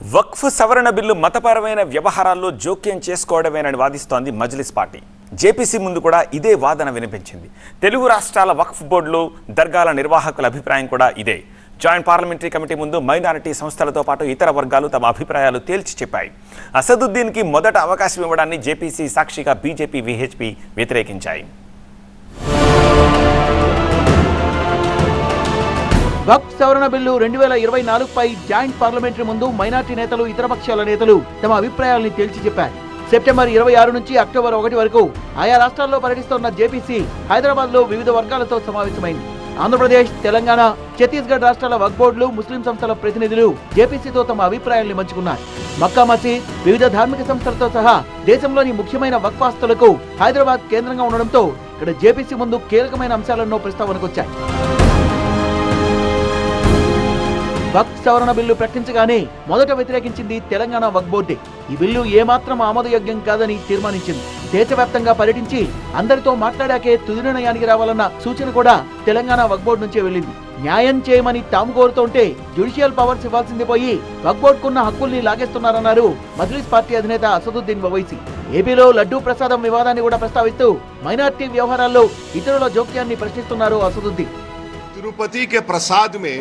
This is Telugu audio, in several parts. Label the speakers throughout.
Speaker 1: వక్ఫ్ సవరణ బిల్లు మతపరమైన వ్యవహారాల్లో జోక్యం చేసుకోవడమేనని వాదిస్తోంది మజ్లిస్ పార్టీ. జేపీసీ ముందు కూడా ఇదే వాదన వినిపించింది. తెలుగు రాష్ట్రాల వక్ఫ్ బోర్డులు దర్గాల నిర్వాహకుల అభిప్రాయం కూడా ఇదే. జాయింట్ పార్లమెంటరీ కమిటీ ముందు మైనారిటీ సంస్థలతో పాటు ఇతర వర్గాలు తమ అభిప్రాయాలు తేల్చి చెప్పాయి. అసదుద్దీన్కి మొదట అవకాశం ఇవ్వడాన్ని జేపీసీ సాక్షిగా బీజేపీ విహెచ్పి వ్యతిరేకించాయి.
Speaker 2: వక్ఫ్ సవరణ బిల్లు రెండు వేల ఇరవై నాలుగుపై జాయింట్ పార్లమెంటరీ ముందు మైనార్టీ నేతలు ఇతర పక్షాల నేతలు తమ అభిప్రాయాల్ని తేల్చి చెప్పారు. సెప్టెంబర్ ఇరవై ఆరు నుంచి అక్టోబర్ ఒకటి వరకు ఆయా రాష్ట్రాల్లో పర్యటిస్తున్న జేపీసీ హైదరాబాద్లో వివిధ వర్గాలతో సమావేశమైంది. ఆంధ్రప్రదేశ్ తెలంగాణ ఛత్తీస్గఢ్ రాష్ట్రాల వక్ బోర్డులు ముస్లిం సంస్థల ప్రతినిధులు జేపీసీతో తమ అభిప్రాయాల్ని పంచుకున్నారు. మక్కా మసీద్ వివిధ ధార్మిక సంస్థలతో సహా దేశంలోని ముఖ్యమైన వక్ఫ్ ఆస్తులకు హైదరాబాద్ కేంద్రంగా ఉండడంతో ఇక్కడ జేపీసీ ముందు కీలకమైన అంశాలెన్నో ప్రస్తావనకు వక్ఫ్ సవరణ బిల్లు ప్రకటించగానే మొదట వ్యతిరేకించింది తెలంగాణ వక్ బోర్డే ఈ బిల్లు ఏమాత్రం ఆమోదయోగ్యం కాదని తీర్మానించింది. దేశవ్యాప్తంగా పర్యటించి అందరితో మాట్లాడాకే తుది నిర్ణయానికి రావాలన్న సూచన కూడా తెలంగాణ వక్ బోర్డు నుంచే వెళ్ళింది. న్యాయం చేయమని తాము కోరుతుంటే జ్యుడిషియల్ పవర్స్ ఇవ్వాల్సింది పోయి వక్ బోర్డుకున్న హక్కుల్ని లాగేస్తున్నారన్నారు మజ్లిస్ పార్టీ అధినేత అసదుద్దీన్ ఒవైసీ. ఏపీలో లడ్డూ ప్రసాదం వివాదాన్ని కూడా ప్రస్తావిస్తూ మైనార్టీ వ్యవహారాల్లో ఇతరుల జోక్యాన్ని ప్రశ్నిస్తున్నారు అసదుద్దీన్.
Speaker 3: తిరుపతి కే ప్రసాద్ మే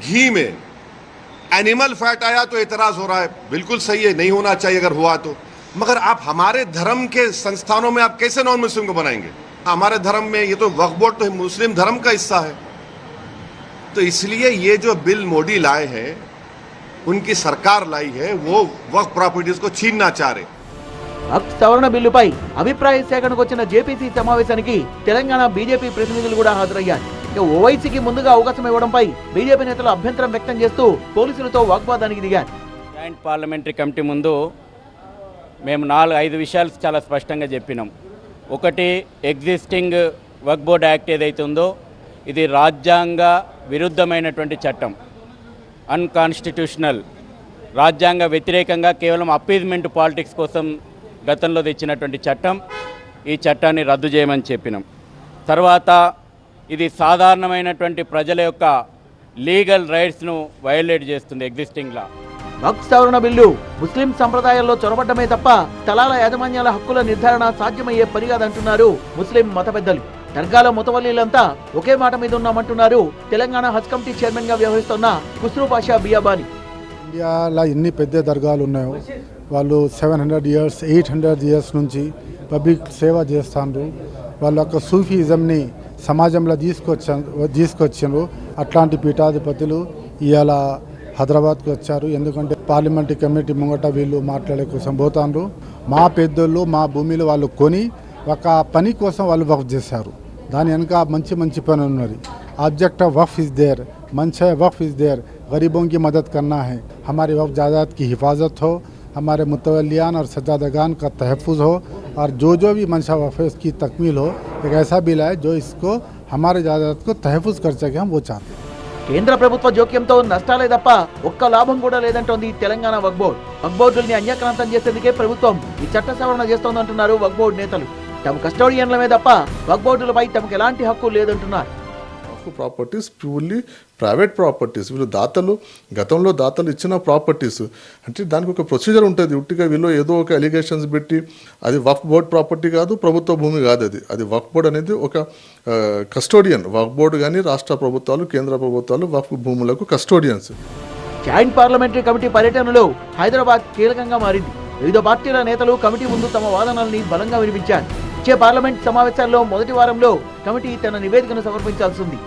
Speaker 3: घी में एनिमल फैट आया तो एतराज हो रहा है बिल्कुल सही है नहीं होना चाहिए अगर हुआ तो मगर आप हमारे धर्म के संस्थानों में आप कैसे नॉन मुस्लिम को बनाएंगे हमारे धर्म में ये तो वक्फ बोर्ड तो मुस्लिम धर्म का हिस्सा है तो इसलिए ये जो बिल मोदी लाए हैं उनकी सरकार लाई है वो वक्फ प्रॉपर्टीज को छीनना चाह रहे
Speaker 2: హక్ సవరణ బిల్లుపై అభిప్రాయ సేకరణకు వచ్చిన జేపీసీ సమావేశానికి తెలంగాణ బీజేపీ ప్రతినిధులు కూడా హాజరయ్యారు ఇక ఓవైసీకి ముందుగా అవకాశం ఇవ్వడంపై బీజేపీ నేతలు అభ్యంతరం వ్యక్తం చేస్తూ పోలీసులతో వాగ్వాదానికి దిగారు.
Speaker 4: జాయింట్ పార్లమెంటరీ కమిటీ ముందు మేము నాలుగు ఐదు విషయాలు చాలా స్పష్టంగా చెప్పినాం. ఒకటి ఎగ్జిస్టింగ్ వర్క్ బోర్డ్ యాక్ట్ ఏదైతే ఉందో ఇది రాజ్యాంగ విరుద్ధమైనటువంటి చట్టం. అన్కాన్స్టిట్యూషనల్ రాజ్యాంగ వ్యతిరేకంగా కేవలం అప్పీజ్మెంట్ పాలిటిక్స్ కోసం గతంలో తెచ్చినటువంటి చట్టం. ఈ చట్టాన్ని రద్దు చేయమని చెప్పినాం. తర్వాత ఇది సాధారణమైనటువంటి ప్రజల యొక్క లీగల్ రైట్స్ను వయోలేట్ చేస్తుంది ఎగ్జిస్టింగ్ లా.
Speaker 2: వక్ సవరణ బిల్లు ముస్లిం సంప్రదాయాల్లో చొరబడ్డమే తప్ప స్థలాల యాజమాన్యాల హక్కుల నిర్ధారణ సాధ్యమయ్యే పని కాదంటున్నారు ముస్లిం మత పెద్దలు. దర్గాల ముతవల్లీలంతా ఒకే మాట మీద ఉన్నామంటున్నారు తెలంగాణ హజ్ కమిటీ చైర్మన్గా వ్యవహరిస్తున్న కుస్రూ పాషా బియాబాని.
Speaker 5: ఇండియాలో ఎన్ని పెద్ద దర్గాలు ఉన్నాయో వాళ్ళు seven hundred years eight hundred years నుంచి పబ్లిక్ సేవ చేస్తాండ్రు. వాళ్ళ యొక్క సూఫీజంని సమాజంలో తీసుకొచ్చా తీసుకొచ్చారు అట్లాంటి పీఠాధిపతులు ఇవాళ హైదరాబాద్కి వచ్చారు ఎందుకంటే పార్లమెంటరీ కమిటీ ముంగట వీళ్ళు మాట్లాడే కోసం పోతాండ్రు మా పెద్దోళ్ళు మా భూమిలో వాళ్ళు కొని ఒక పని కోసం వాళ్ళు వక్ఫ్ చేశారు దాని వెనక మంచి మంచి పని ఉన్నది ऑब्जेक्ट ऑफ वफ़ इज़ देर मंशा वफ़ इज़ देर गरीबों की मदद करना है हमारे वफ़ जायदाद की हिफाजत हो हमारे मुतवलियान और सज्जादगान का तहफ़ हो और जो जो भी मंशा वफ़ है उसकी तकमील हो एक ऐसा बिल है जो इसको हमारे जायदाद को तहफ़ कर सके हम वो चाहते हैं
Speaker 2: కేంద్ర ప్రభుత్వ జోక్యంతో నష్టాలే తప్ప ఒక్క లాభం కూడా లేదంటోంది తెలంగాణ వక్ బోర్డు వక్ బోర్డుల్ని అన్యాక్రాంతం చేసేందుకే ప్రభుత్వం ఈ చట్ట సవరణ చేస్తోందంటున్నారు వక్ బోర్డు నేతలు తమ కస్టోడియన్లమే తప్ప వక్ బోర్డులపై తమకు ఎలాంటి హక్కు లేదంటున్నారు
Speaker 6: Waqf properties purely private properties వీళ్ళు దాతలు గతంలో దాతలు ఇచ్చిన ప్రాపర్టీస్ అంటే దానికి ఒక ప్రొసీజర్ ఉంటుంది. ఉట్టిగా వీళ్ళు ఏదో ఒక ఎలిగేషన్స్ పెట్టి అది వక్ఫ్ బోర్డ్ ప్రాపర్టీ కాదు ప్రభుత్వ భూమి కాదు అది. అది వక్ఫ్ బోర్డ్ అనేది ఒక కస్టోడియన్ వక్ఫ్ బోర్డు కానీ రాష్ట్ర ప్రభుత్వాలు కేంద్ర ప్రభుత్వాలు వక్ఫ్ భూములకు కస్టోడియన్స్
Speaker 2: జాయింట్ పార్లమెంటరీ కమిటీ పర్యటనలో హైదరాబాద్ కీలకంగా మారింది. వివిధ పార్టీల నేతలు కమిటీ ముందు తమ వాదనల్ని బలంగా వినిపించారు. వచ్చే పార్లమెంట్ సమావేశాల్లో మొదటి వారంలో కమిటీ తన నివేదికను సమర్పించాల్సి ఉంది.